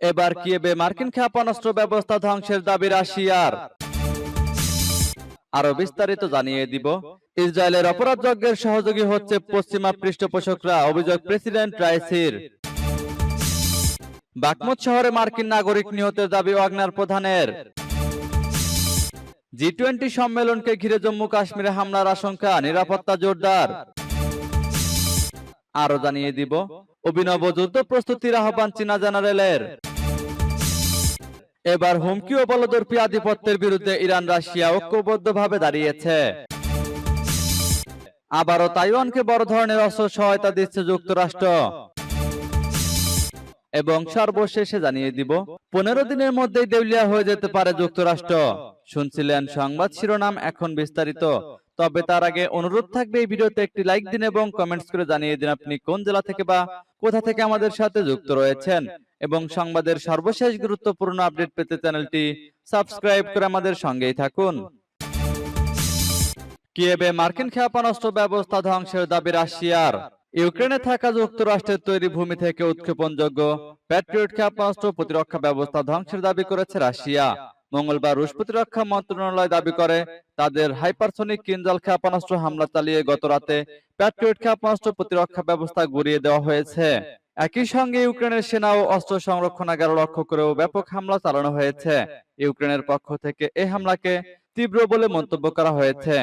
এবার কিয়েবে মার্কিন ক্ষেপণাস্ত্র ব্যবস্থা ধ্বংসের দাবি রাশিয়ার। আরও বিস্তারিত জানিয়ে দিব। ইসরায়েলের অপরাধ যজ্ঞের সহযোগী হচ্ছে পশ্চিমা পৃষ্ঠপোষকরা অভিযোগ প্রেসিডেন্ট রাইসির। বাকমুত শহরে মার্কিন নাগরিক নিহতের দাবি ওয়াগনার প্রধানের। জি টোয়েন্টি সম্মেলনকে ঘিরে জম্মু কাশ্মীরে হামলার আশঙ্কা নিরাপত্তা জোরদার। আরও জানিয়ে দিব অভিনব যুদ্ধ প্রস্তুতির আহ্বান চীনা জেনারেলের। এবার হুমকি ও বলদর্পী আধিপত্যের বিরুদ্ধে ইরান রাশিয়া ঐক্যবদ্ধভাবে দাঁড়িয়েছে। আবারও তাইওয়ানকে বড় ধরনের অস্ত্র সহায়তা দিচ্ছে যুক্তরাষ্ট্র। এবং সর্বশেষে জানিয়ে দিব, পনেরো দিনের মধ্যেই দেউলিয়া হয়ে যেতে পারে যুক্তরাষ্ট্র। শুনছিলেন সংবাদ শিরোনাম এখন বিস্তারিত। তবে তার আগে অনুরোধ থাকবে এই ভিডিওতে একটি লাইক দিন এবং কমেন্টস করে জানিয়ে দিন আপনি কোন জেলা থেকে বা কোথা থেকে আমাদের সাথে যুক্ত রয়েছেন। এবং সংবাদের সর্বশেষ গুরুত্বপূর্ণ আপডেট পেতে চ্যানেলটি সাবস্ক্রাইব করে আমাদের সঙ্গেই থাকুন। কিয়েবে মার্কিন ক্ষেপণাস্ত্র ব্যবস্থা ধ্বংসের দাবি রাশিয়ার। ইউক্রেনে থাকা যুক্তরাষ্ট্রের তৈরি ভূমি থেকে উৎক্ষেপণযোগ্য প্যাট্রিয়ট ক্ষেপণাস্ত্র প্রতিরক্ষা ব্যবস্থা ধ্বংসের দাবি করেছে রাশিয়া। মঙ্গলবার রুশ প্রতিরক্ষা মন্ত্রণালয় দাবি করে তাদের হাইপারসনিক কিনজাল ক্ষেপণাস্ত্র হামলা চালিয়ে গত রাতে প্যাট্রিয়ট ক্ষেপণাস্ত্র প্রতিরক্ষা ব্যবস্থা গুড়িয়ে দেওয়া হয়েছে। একই সঙ্গে ইউক্রেনের সেনা ও অস্ত্র সংরক্ষণাগার লক্ষ্য করেও ব্যাপক হামলা চালানো হয়েছে। ইউক্রেনের পক্ষ থেকে এই হামলাকে তীব্র বলে মন্তব্য করা হয়েছে।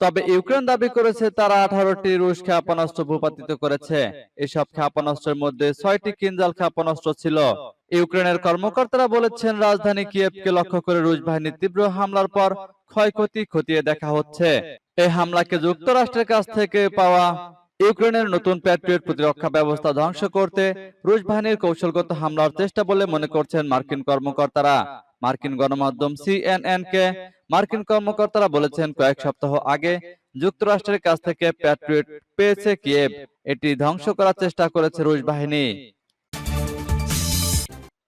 তবে ইউক্রেন দাবি করেছে তারা আঠারোটি রুশ ক্ষেপণাস্ত্র ভূপাতিত করেছে। এসব ক্ষেপণাস্ত্রের মধ্যে ছয়টি কিনজাল ক্ষেপণাস্ত্র ছিল। ইউক্রেনের কর্মকর্তারা বলেছেন, রাজধানী কিয়েভকে লক্ষ্য করে রুশ বাহিনীর তীব্র হামলার পর ক্ষয়ক্ষতি খতিয়ে দেখা হচ্ছে। এই হামলাকে যুক্তরাষ্ট্রের কাছ থেকে পাওয়া ইউক্রেনের নতুন প্যাট্রিয়ট প্রতিরক্ষা ব্যবস্থা ধ্বংস করতে রুশ বাহিনীর কৌশলগত হামলার চেষ্টা বলে মনে করছেন মার্কিন কর্মকর্তারা। মার্কিন গণমাধ্যম সিএনএন কে মার্কিন কর্মকর্তারা বলেছেন কয়েক সপ্তাহ আগে যুক্তরাষ্ট্রের কাছ থেকে প্যাট্রিয়ট পেয়েছে কিয়েভ। এটি ধ্বংস করার চেষ্টা করেছে রুশ বাহিনী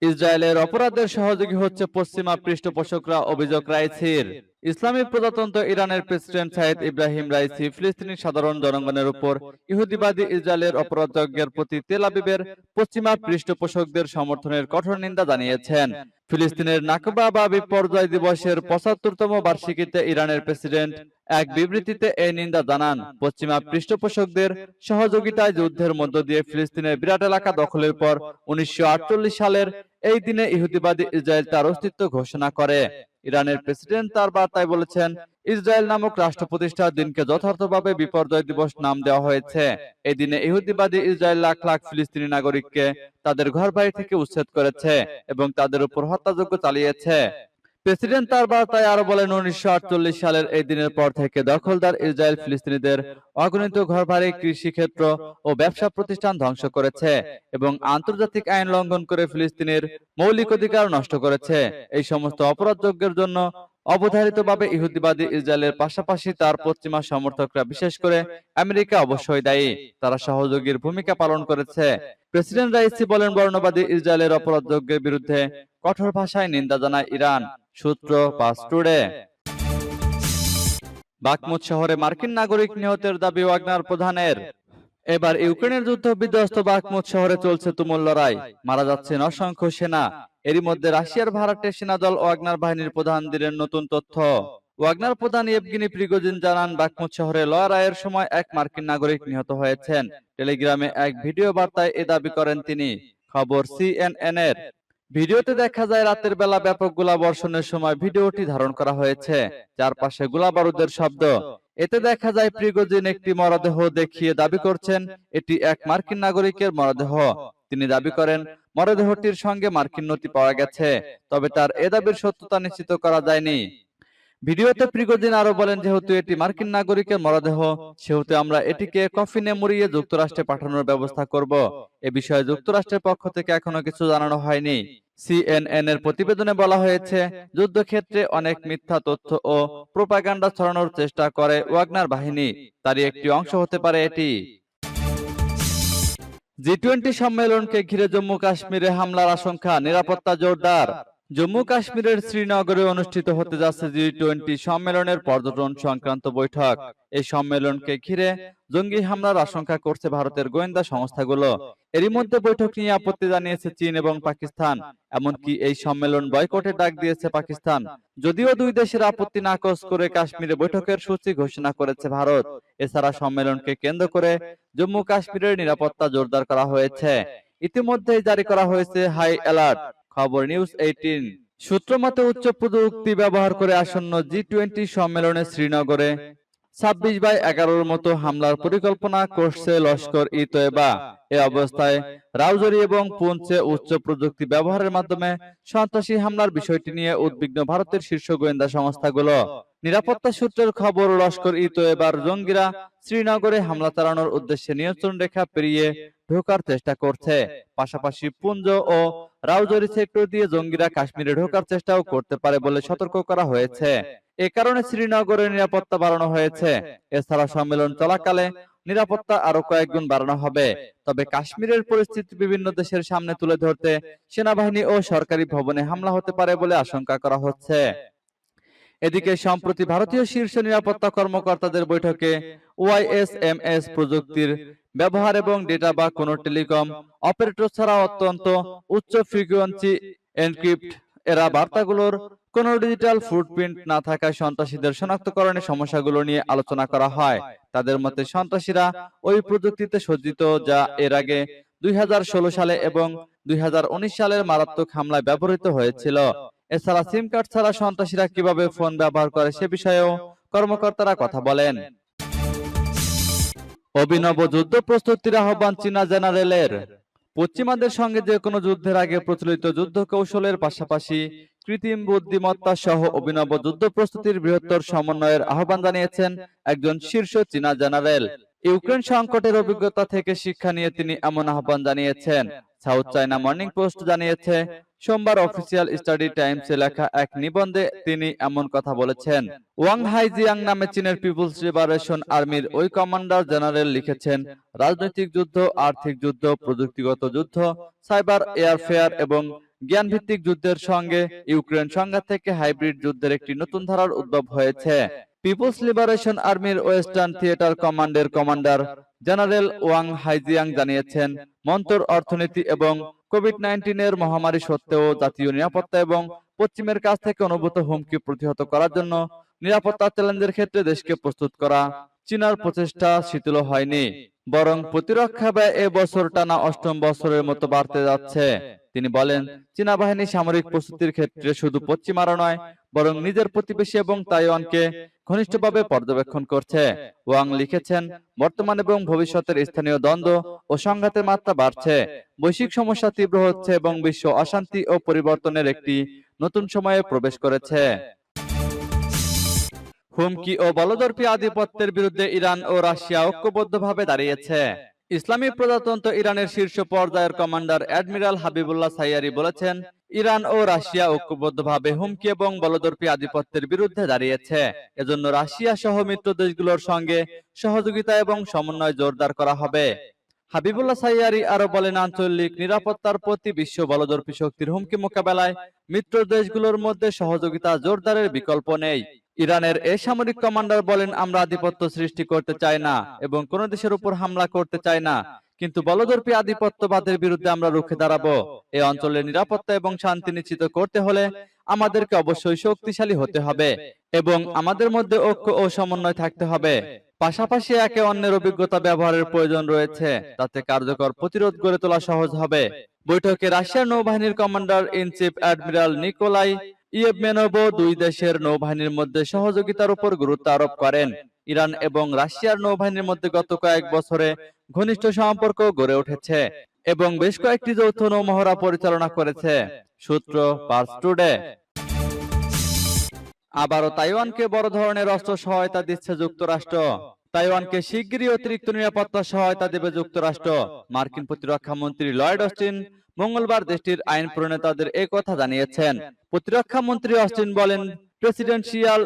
ইসরায়েলের অপরাধের সহযোগী হচ্ছে পশ্চিমা পৃষ্ঠপোষকরা অভিযোগ রাইসির। ইসলামী প্রজাতন্ত্র ইরানের প্রেসিডেন্ট সাইদ ইব্রাহিম রাইসি ফিলিস্তিনি সাধারণ জনগণের উপর ইহুদিবাদী ইসরায়েলের অপরাধযজ্ঞের প্রতি তেল আবিবের পশ্চিমা পৃষ্ঠপোষকদের সমর্থনের কঠোর নিন্দা জানিয়েছেন। ফিলিস্তিনের নাকবা বা বিপর্যয় দিবসের পঁচাত্তরতম বার্ষিকীতে ইরানের প্রেসিডেন্ট এক বিবৃতিতে এই নিন্দা জানান, পশ্চিমা পৃষ্ঠপোষকদের সহযোগিতায় যুদ্ধের মধ্য দিয়ে ফিলিস্তিনের বিরাট এলাকা দখলের পর উনিশশো সালের এই দিনে ইহুদিবাদী ইসরায়েল তার অস্তিত্ব ঘোষণা করে। ইরানের প্রেসিডেন্ট তার বার্তায় বলেছেন, ইসরায়েল নামক রাষ্ট্র প্রতিষ্ঠার দিনকে যথার্থভাবে বিপর্যয় দিবস নাম দেওয়া হয়েছে। এই দিনে ইহুদিবাদী ইসরায়েল লাখ লাখ ফিলিস্তিনি নাগরিককে তাদের ঘর বাড়ি থেকে উচ্ছেদ করেছে এবং তাদের উপর হত্যাযজ্ঞ চালিয়েছে। প্রেসিডেন্ট তার বার্তায় আরও বলেন, উনিশশো আটচল্লিশ সালের এই দিনের পর থেকে দখলদার ইসরায়েল ফিলিস্তিনিদের অগণিত ঘরবাড়ি কৃষি ক্ষেত্র ও ব্যবসা প্রতিষ্ঠান ধ্বংস করেছে এবং আন্তর্জাতিক আইন লঙ্ঘন করে ফিলিস্তিনের মৌলিক অধিকার নষ্ট করেছে। এই সমস্ত অপরাধযজ্ঞের জন্য অবধারিতভাবে ইহুদিবাদী ইসরায়েলের পাশাপাশি তার পশ্চিমা সমর্থকরা, বিশেষ করে আমেরিকা, অবশ্যই দায়ী। তারা সহযোগীর ভূমিকা পালন করেছে। প্রেসিডেন্ট রাইসি বলেন, বর্ণবাদী ইসরায়েলের অপরাধযজ্ঞের বিরুদ্ধে কঠোর ভাষায় নিন্দা জানায় ইরান। সূত্র পাস টুডে বাকমুত শহরে মার্কিন নাগরিক নিহতের দাবি ওয়াগনার প্রধানের। এবার ইউক্রেনের যুদ্ধ বিধ্বস্ত বাকমুত শহরে চলছে তুমুল লড়াই। মারা যাচ্ছেন অসংখ্য সেনা। এরই মধ্যে রাশিয়ার ভাড়াটে সেনাদল ওয়াগনার বাহিনীর প্রধান দিলেন নতুন তথ্য। ওয়াগনার প্রধান ইয়েভগিনি প্রিগোজিন জানান বাকমুত শহরে লড়াইয়ের সময় এক মার্কিন নাগরিক নিহত হয়েছেন। টেলিগ্রামে এক ভিডিও বার্তায় এ দাবি করেন তিনি। খবর সিএনএন এর। ভিডিওতে দেখা যায় রাতের বেলা ব্যাপক গোলা বর্ষণের সময় ভিডিওটি ধারণ করা হয়েছে। চারপাশে গোলা বারুদের শব্দ। এতে দেখা যায় প্রিগোজিন একটি মরদেহ দেখিয়ে দাবি করছেন, এটি এক মার্কিন নাগরিকের মরদেহ। তিনি দাবি করেন, মরদেহটির সঙ্গে মার্কিন নথি পাওয়া গেছে, তবে তার এ দাবির সত্যতা নিশ্চিত করা যায়নি। ভিডিওতে প্রিগোজিন আরও বলেন যেহেতু এটি মার্কিন নাগরিকের মরদেহ সেহেতু আমরা এটিকে কফিনে মুড়িয়ে যুক্তরাষ্ট্রে পাঠানোর ব্যবস্থা করব। এ বিষয়ে যুক্তরাষ্ট্রের পক্ষ থেকে এখনও কিছু জানানো হয়নি। সিএনএন এর প্রতিবেদনে বলা হয়েছে যুদ্ধক্ষেত্রে অনেক মিথ্যা তথ্য ও প্রোপাগান্ডা ছড়ানোর চেষ্টা করে ওয়াগনার বাহিনী। তারই একটি অংশ হতে পারে এটি। জি টোয়েন্টি সম্মেলনকে ঘিরে জম্মু কাশ্মীরে হামলার আশঙ্কা নিরাপত্তা জোরদার। জম্মু কাশ্মীরের শ্রীনগরে অনুষ্ঠিত হতে যাচ্ছে জি টোয়েন্টি সম্মেলনের পর্যটন সংক্রান্ত বৈঠক। এই সম্মেলনকে ঘিরে জঙ্গি হামলার আশঙ্কা করছে ভারতের গোয়েন্দা সংস্থাগুলো। এরই মধ্যে বৈঠক নিয়ে আপত্তি জানিয়েছে চীন এবং পাকিস্তান। এমনকি এই সম্মেলন বয়কটে ডাক দিয়েছে পাকিস্তান। যদিও দুই দেশের আপত্তি নাকচ করে কাশ্মীরে বৈঠকের সূচি ঘোষণা করেছে ভারত। এছাড়া সম্মেলনকে কেন্দ্র করে জম্মু কাশ্মীরের নিরাপত্তা জোরদার করা হয়েছে। ইতিমধ্যেই জারি করা হয়েছে হাই অ্যালার্ট। খবর নিউজ এইটিন। সূত্র মতে উচ্চ প্রযুক্তি ব্যবহার করে আসন্ন জি টোয়েন্টি সম্মেলনে শ্রীনগরে ছাব্বিশ বাই এগারোর মতো হামলার পরিকল্পনা করছে লস্কর ই তৈবা এ অবস্থায় রাউজরি এবং পুঞ্চে উচ্চ প্রযুক্তি ব্যবহারের মাধ্যমে সন্ত্রাসী হামলার বিষয়টি নিয়ে উদ্বিগ্ন ভারতের শীর্ষ গোয়েন্দা সংস্থাগুলো। নিরাপত্তা সূত্রের খবর, লস্কর ই তৈবার জঙ্গিরা শ্রীনগরে হামলা চালানোর উদ্দেশ্যে নিয়ন্ত্রণ রেখা পেরিয়ে ঢোকার চেষ্টা করছে। পাশাপাশি পুঞ্জ ও রাউজরি সেক্টর দিয়ে জঙ্গিরা কাশ্মীরে ঢোকার চেষ্টাও করতে পারে বলে সতর্ক করা হয়েছে। এ কারণে শ্রীনগরের নিরাপত্তা বাড়ানো হয়েছে। এছাড়া সম্মেলন চলাকালে নিরাপত্তা আরও কয়েকগুণ বাড়ানো হবে। তবে কাশ্মীরের পরিস্থিতি বিভিন্ন দেশের সামনে তুলে ধরতে সেনাবাহিনী ও সরকারি ভবনে হামলা হতে পারে বলে আশঙ্কা করা হচ্ছে। এদিকে সম্প্রতি ভারতীয় শীর্ষ নিরাপত্তা কর্মকর্তাদের বৈঠকে ওয়াইএসএমএস প্রযুক্তির ব্যবহার এবং ডেটা বা কোনো টেলিকম অপারেটর ছাড়া অত্যন্ত উচ্চ ফ্রিকোয়েন্সি এনক্রিপ্ট এরা বার্তাগুলোর কোনো ডিজিটাল ফুটপ্রিন্ট না থাকায় সন্ত্রাসীদের শনাক্তকরণের সমস্যাগুলো নিয়ে আলোচনা করা হয়। তাদের মতে সন্ত্রাসীরা ওই প্রযুক্তিতে সজ্জিত যা এর আগে দুই হাজার ষোলো সালে এবং দুই হাজার উনিশ সালের মারাত্মক হামলায় ব্যবহৃত হয়েছিল। এছাড়া সিম কার্ড ছাড়া সন্ত্রাসীরা কীভাবে ফোন ব্যবহার করে সে বিষয়েও কর্মকর্তারা কথা বলেন। অভিনব যুদ্ধ প্রস্তুতির আহ্বান চীনা জেনারেলের। পশ্চিমাদের সঙ্গে যে কোনো যুদ্ধের আগে প্রচলিত যুদ্ধ কৌশলের পাশাপাশি কৃত্রিম বুদ্ধিমত্তা সহ অভিনব যুদ্ধ প্রস্তুতির বৃহত্তর সমন্বয়ের আহ্বান জানিয়েছেন একজন শীর্ষ চীনা জেনারেল। ইউক্রেন সংকটের অভিজ্ঞতা থেকে শিক্ষা নিয়ে তিনি এমন আহ্বান জানিয়েছেন। সাউথ চায়না মর্নিং পোস্ট জানিয়েছে সোমবার অফিসিয়াল স্টাডি টাইমসে লেখা এক নিবন্ধে তিনি এমন কথা বলেছেন। ওয়াং হাইজিয়াং নামে চীনের পিপুলস লিবারেশন আর্মির ওই কমান্ডার জেনারেল লিখেছেন রাজনৈতিক যুদ্ধ আর্থিক যুদ্ধ প্রযুক্তিগত যুদ্ধ সাইবার এয়ারফেয়ার এবং জ্ঞানভিত্তিক যুদ্ধের সঙ্গে ইউক্রেন সংঘাত থেকে হাইব্রিড যুদ্ধের একটি নতুন ধারার উদ্ভব হয়েছে। পিপুলস লিবারেশন আর্মির ওয়েস্টার্ন থিয়েটার কমান্ডের কমান্ডার জেনারেল ওয়াং হাইজিয়াং জানিয়েছেন, মন্তর, অর্থনীতি এবং কোভিড নাইন্টিনের মহামারী সত্ত্বেও জাতীয় নিরাপত্তা এবং পশ্চিমের কাছ থেকে অনুভূত হুমকি প্রতিহত করার জন্য নিরাপত্তা চ্যালেঞ্জের ক্ষেত্রে দেশকে প্রস্তুত করা চীনার প্রচেষ্টা শিথিল হয়নি। বরং প্রতিরক্ষা ব্যয় এ বছর টানা অষ্টম বছরের মতো বাড়তে যাচ্ছে। তিনি বলেন চীনা বাহিনী সামরিক প্রস্তুতির ক্ষেত্রে শুধু পশ্চিমারা নয়, বরং নিজের প্রতিবেশী এবং তাইওয়ানকে ঘনিষ্ঠভাবে পর্যবেক্ষণ করছে। ওয়াং লিখেছেন, বর্তমান এবং ভবিষ্যতের স্থানীয় দ্বন্দ্ব ও সংঘাতের মাত্রা বাড়ছে। বৈশ্বিক সমস্যা তীব্র হচ্ছে এবং বিশ্ব অশান্তি ও পরিবর্তনের একটি নতুন সময়ে প্রবেশ করেছে। হুমকি ও বলদর্পী আধিপত্যের বিরুদ্ধে ইরান ও রাশিয়া ঐক্যবদ্ধভাবে দাঁড়িয়েছে। ইসলামী প্রজাতন্ত্র ইরানের শীর্ষ পর্যায়ের কমান্ডার অ্যাডমিরাল হাবিবুল্লাহ সাইয়ারি বলেছেন, ইরান ও রাশিয়া ঐক্যবদ্ধভাবে হুমকি এবং বলদর্পী আধিপত্যের বিরুদ্ধে দাঁড়িয়েছে। এজন্য রাশিয়া সহ মিত্র দেশগুলোর সঙ্গে সহযোগিতা এবং সমন্বয় জোরদার করা হবে। হাবিবুল্লাহ সাইয়ারি আরও বলেন, আঞ্চলিক নিরাপত্তার প্রতি বিশ্ব বলদর্পী শক্তির হুমকি মোকাবেলায় মিত্র দেশগুলোর মধ্যে সহযোগিতা জোরদারের বিকল্প নেই। ইরানের এ সামরিক কমান্ডার বলেন, আমরা আধিপত্য সৃষ্টি করতে চাই না এবং কোন দেশের উপর হামলা করতে চাই না। কিন্তু বলদর্পী আধিপত্যবাদের বিরুদ্ধে আমরা রুখে দাঁড়াবো। এই অঞ্চলের নিরাপত্তা এবং শান্তি নিশ্চিত করতে হলে আমাদেরকে অবশ্যই শক্তিশালী হতে হবে এবং আমাদের মধ্যে ঐক্য ও সমন্বয় থাকতে হবে। পাশাপাশি একে অন্যের অভিজ্ঞতা ব্যবহারের প্রয়োজন রয়েছে। তাতে কার্যকর প্রতিরোধ গড়ে তোলা সহজ হবে। বৈঠকে রাশিয়ার নৌবাহিনীর commander in chief admiral Nikolai ইয়েভমেনভও দুই দেশের নৌবাহিনীর মধ্যে সহযোগিতার উপর গুরুত্ব আরোপ করেন। ইরান এবং রাশিয়ার নৌবাহিনীর মধ্যে গত কয়েক বছরে ঘনিষ্ঠ সম্পর্ক গড়ে উঠেছে এবং বেশ কয়েকটি যৌথ নৌমহড়া পরিচালনা করেছে। সূত্র আবারও তাইওয়ানকে বড় ধরনের অস্ত্র সহায়তা দিচ্ছে যুক্তরাষ্ট্র। তাইওয়ানকে শিগগিরই অতিরিক্ত নিরাপত্তা সহায়তা দেবে যুক্তরাষ্ট্র। মার্কিন প্রতিরক্ষা মন্ত্রী লয়েড অস্টিন মঙ্গলবার দেশটির আইন প্রণেতাদের এই কথা জানিয়েছেন। প্রতিরক্ষা মন্ত্রী অস্টিন বলেন, প্রেসিডেন্সিয়াল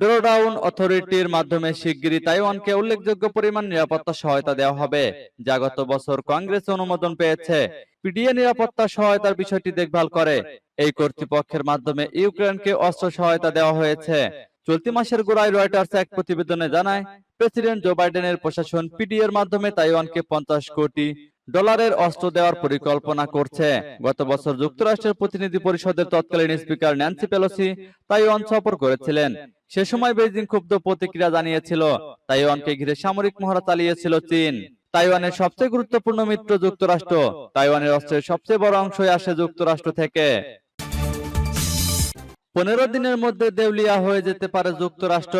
ড্রোডাউন অথরিটির মাধ্যমে শিগগিরই তাইওয়ানকে উল্লেখযোগ্য পরিমাণ নিরাপত্তা সহায়তা দেওয়া হবে। যা গত বছর কংগ্রেস অনুমোদন পেয়েছে। পিডিএ নিরাপত্তা সহায়তার বিষয়টি দেখভাল করে। এই কর্তৃপক্ষের মাধ্যমে ইউক্রেনকে অস্ত্র সহায়তা দেওয়া হয়েছে। চলতি মাসের গোড়ায় রয়টার্স এক প্রতিবেদনে জানায়, প্রেসিডেন্ট জো বাইডেনের প্রশাসন পিডি এর মাধ্যমে তাইওয়ানকে পঞ্চাশ কোটি ডলারের অস্ত্র দেওয়ার পরিকল্পনা করছে। গত বছর যুক্তরাষ্ট্রের প্রতিনিধি পরিষদের তৎকালীন স্পিকার ন্যান্সি পেলোসি তাইওয়ান সফর করেছিলেন। সে সময় বেজিং ক্ষুব্ধ প্রতিক্রিয়া জানিয়েছিল। তাইওয়ানকে ঘিরে সামরিক মহড়া চালিয়েছিল চীন। তাইওয়ানের সবচেয়ে গুরুত্বপূর্ণ মিত্র যুক্তরাষ্ট্র। তাইওয়ানের অস্ত্রের সবচেয়ে বড় অংশই আসে যুক্তরাষ্ট্র থেকে। পনেরো দিনের মধ্যে দেউলিয়া হয়ে যেতে পারে যুক্তরাষ্ট্র।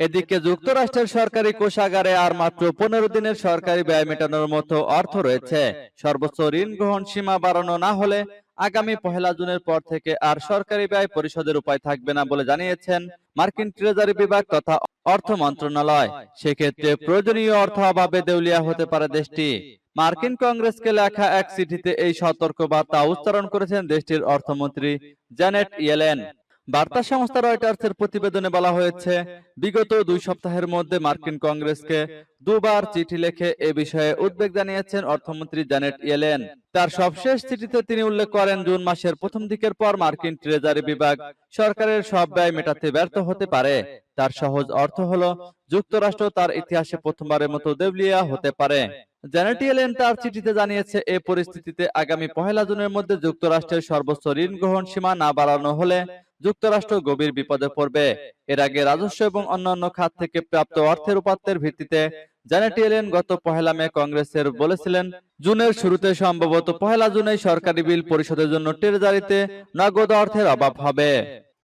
এদিকে যুক্তরাষ্ট্রের সরকারি কোষাগারে আর মাত্র পনেরো দিনের সরকারি ব্যয় মেটানোর মতো অর্থ রয়েছে। সর্বোচ্চ ঋণ গ্রহণ সীমা বাড়ানো না হলে আগামী পহেলা জুনের পর থেকে আর সরকারি ব্যয় পরিশোধের উপায় থাকবে না বলে জানিয়েছেন মার্কিন ট্রেজারি বিভাগ তথা অর্থ মন্ত্রণালয়। সেক্ষেত্রে প্রয়োজনীয় অর্থ অভাবে দেউলিয়া হতে পারে দেশটি। মার্কিন কংগ্রেসকে লেখা এক চিঠিতে এই সতর্ক বার্তা উচ্চারণ করেছেন দেশটির অর্থমন্ত্রী জ্যানেট ইয়েলেন। বার্তা সংস্থা রয়টার্সের প্রতিবেদনে বলা হয়েছে, বিগত দুই সপ্তাহের মধ্যে মার্কিন কংগ্রেসকে দুবার চিঠি লিখে এ বিষয়ে উদ্বেগ জানিয়েছেন অর্থমন্ত্রী জ্যানেট ইয়েলেন। তার সবশেষ চিঠিতে তিনি উল্লেখ করেন, জুন মাসের প্রথম দিকের পর মার্কিন ট্রেজারি বিভাগ সরকারের সব ব্যয় মেটাতে ব্যর্থ হতে পারে। তার সহজ অর্থ হলো, যুক্তরাষ্ট্র তার ইতিহাসে প্রথমবারের মতো দেউলিয়া হতে পারে। জ্যানেট ইয়েলেন তার চিঠিতে জানিয়েছে এই পরিস্থিতিতে আগামী পহেলা জুনের মধ্যে যুক্তরাষ্ট্রের সর্বোচ্চ ঋণ গ্রহণ সীমা না বাড়ানো হলে যুক্তরাষ্ট্র গভীর বিপদে পড়বে। এর আগে রাজস্ব এবং অন্যান্য খাত থেকে প্রাপ্ত অর্থের উপাত্তের ভিত্তিতে ইয়েলেন গত পহেলা মে কংগ্রেসের বলেছিলেন, জুনের শুরুতে সম্ভবত পহেলা জুনে সরকারি বিল পরিশোধের জন্য ট্রেজারিতে নগদ অর্থের অভাব হবে।